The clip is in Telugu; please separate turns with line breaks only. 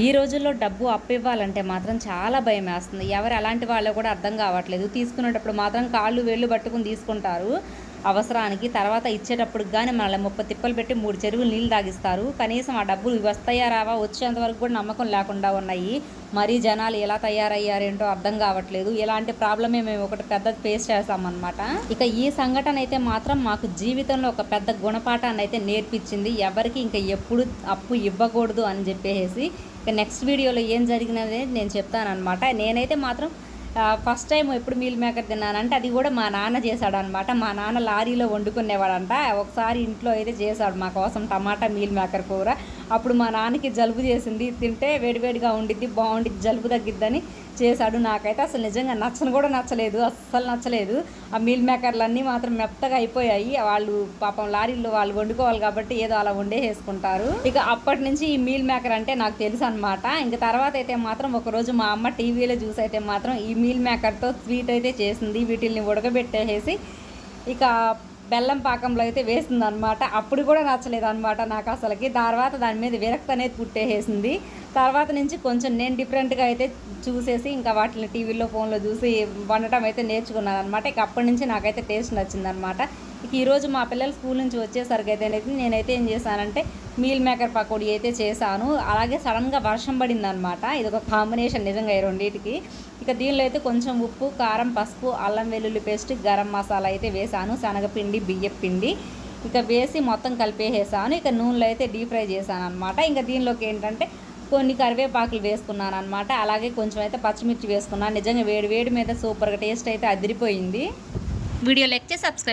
ఈ రోజుల్లో డబ్బు అప్పు ఇవ్వాలంటే మాత్రం చాలా భయం వేస్తుంది. ఎవరు ఎలాంటి వాళ్ళు కూడా అర్థం కావట్లేదు. తీసుకునేటప్పుడు మాత్రం కాళ్ళు వేళ్ళు పట్టుకుని తీసుకుంటారు. అవసరానికి తర్వాత ఇచ్చేటప్పుడు కానీ మనల్ని ముప్పై తిప్పలు పెట్టి మూడు చెరువులు నీళ్ళు తాగిస్తారు. కనీసం ఆ డబ్బులు వస్తాయా రావా వచ్చేంత వరకు కూడా నమ్మకం లేకుండా ఉన్నాయి. మరీ జనాలు ఎలా తయారయ్యారేంటో అర్థం కావట్లేదు. ఇలాంటి ప్రాబ్లమే మేము ఒకటి పెద్ద ఫేస్ చేస్తామన్నమాట ఇక ఈ సంఘటన అయితే మాత్రం మాకు జీవితంలో ఒక పెద్ద గుణపాఠాన్ని అయితే నేర్పించింది. ఎవరికి ఇంకా ఎప్పుడు అప్పు ఇవ్వకూడదు అని చెప్పేసి. ఇక నెక్స్ట్ వీడియోలో ఏం జరిగినది నేను చెప్తానమాట నేనైతే మాత్రం ఫస్ట్ టైం ఎప్పుడు మీల్ మేకర్ తిన్నానంటే అది కూడా మా నాన్న చేశాడు అనమాట మా నాన్న లారీలో వండుకునేవాడంట. ఒకసారి ఇంట్లో అయితే చేశాడు మా కోసం టమాటా మీల్ మేకర్ కూర. అప్పుడు మా నాన్నకి జలుబు చేసింది. తింటే వేడివేడిగా ఉండిద్ది బాగుండిద్ది జలుబు తగ్గిద్దని చేశాడు. నాకైతే అసలు నిజంగా నచ్చను కూడా నచ్చలేదు. అస్సలు నచ్చలేదు. ఆ మీల్ మేకర్లు మాత్రం మెత్తగా అయిపోయాయి. వాళ్ళు పాపం లారీల్లో వాళ్ళు వండుకోవాలి కాబట్టి ఏదో అలా వండేసేసుకుంటారు. ఇక అప్పటి నుంచి ఈ మీల్ మేకర్ అంటే నాకు తెలుసు అనమాట ఇంక తర్వాత అయితే మాత్రం ఒకరోజు మా అమ్మ టీవీలో చూసి అయితే మాత్రం ఈ మీల్ మేకర్తో స్వీట్ అయితే చేసింది. వీటిల్ని ఉడకబెట్టేసి ఇక బెల్లం పాకంలో అయితే వేసింది అనమాట అప్పుడు కూడా నచ్చలేదు అనమాట నాకు అసలుకి. తర్వాత దాని మీద విరక్తి అనేది పుట్టేసేసింది. తర్వాత నుంచి కొంచెం నేను డిఫరెంట్గా అయితే చూసేసి ఇంకా వాటిని టీవీలో ఫోన్లో చూసి వండటం అయితే నేర్చుకున్నాను అనమాట ఇక అప్పటి నుంచి నాకైతే టేస్ట్ నచ్చిందనమాట ఇక ఈరోజు మా పిల్లలు స్కూల్ నుంచి వచ్చేసరికి అయితే నేనైతే ఏం చేశానంటే మీల్ మేకర్ పకోడీ అయితే చేశాను. అలాగే సడన్గా వర్షం పడిందనమాట ఇది ఒక కాంబినేషన్ నిజంగా ఈ రెండింటికి. ఇక దీనిలో అయితే కొంచెం ఉప్పు కారం పసుపు అల్లం వెల్లుల్లి పేస్ట్ గరం మసాలా అయితే వేసాను శనగపిండి బియ్యం పిండి ఇక వేసి మొత్తం కలిపేసాను ఇక నూనెలో అయితే డీప్ ఫ్రై చేశాను అనమాట ఇంకా దీనిలోకి ఏంటంటే కొన్ని కరివేపాకులు వేసుకున్నాను అనమాట అలాగే కొంచెం అయితే పచ్చిమిర్చి వేసుకున్నాను. నిజంగా వేడి వేడి మీద సూపర్గా టేస్ట్ అయితే అదిరిపోయింది.
Video lecture subscribe